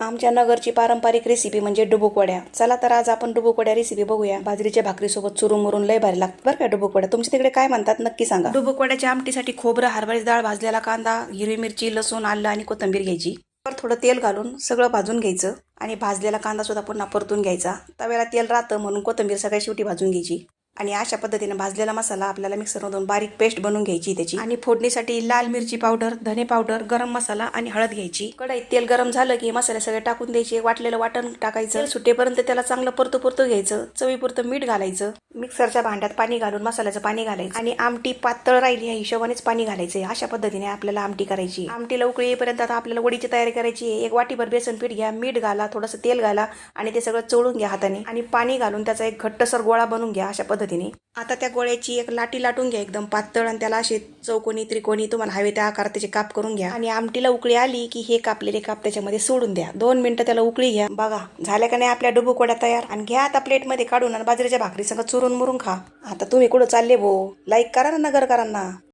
आमच्या नगरची पारंपरिक रेसिपी म्हणजे डुबुकवड्या. चला तर आज आपण डुबुकवड्या रेसिपी बघूया. बाजरीच्या भाकरीसोबत चुरून मुरून लय भारी लागतात बरं का डुबुकवड्या. तुमच्या तिकडे काय म्हणतात नक्की सांगा. डुबुकवड्याच्या आमटीसाठी खोबरं हरभरी डाळ भाजलेला कांदा हिरवी मिरची लसूण आलं आणि कोथिंबीर घ्यायची. तर थोडं तेल घालून सगळं भाजून घ्यायचं आणि भाजलेला कांदा सुद्धा पुन्हा परतून घ्यायचा. तव्याला तेल राहतं म्हणून कोथिंबीर सगळ्या शेवटी भाजून घ्यायची. आणि अशा पद्धतीने भाजलेला मसाला आपल्याला मिक्सरमधून बारीक पेस्ट बनवून घ्यायची त्याची. आणि फोडणीसाठी लाल मिरची पावडर धने पावडर गरम मसाला आणि हळद घ्यायची. कढईत तेल गरम झालं की मसाले सगळे टाकून द्यायचे. वाटलेलं वाटण टाकायचं. सुटेपर्यंत त्याला चांगलं परतू परतू घ्यायचं. चवीपुरतं मीठ घालायचं. मिक्सरच्या भांड्यात पाणी घालून मसाल्याचं पाणी घालायचं. आणि आमटी पातळ राहिली या हिशोबानेच पाणी घालायचं अशा पद्धतीने आपल्याला आमटी करायची. आमटीला उकळी येईपर्यंत आता आपल्याला वडीची तयारी करायची आहे. एक वाटीभर बेसन पीठ घ्या मीठ घाला थोडंसं तेल घाला आणि ते सगळं चोळून घ्या हाताने. आणि पाणी घालून त्याचा एक घट्टसर गोळा बनवून घ्या अशा पद्धतीने. आता त्या गोळ्याची एक लाटी लाटून घ्या एकदम पातळ आणि त्याला असे चौकोनी त्रिकोणी तुम्हाला हवे त्या आकार त्याचे काप करून घ्या. आणि आमटीला उकळी आली की हे कापलेले काप त्याच्यामध्ये सोडून द्या. दोन मिनिटं त्याला उकळी घ्या. बघा झाल्या का नाही आपल्या डुबुकवड्या तयार? आणि घ्या आता प्लेटमध्ये काढून आणि बाजरीच्या भाकरी सगळं चुरून मुरून खा. आता तुम्ही कुठं चालले भो? लाईक करा ना नगरकरांना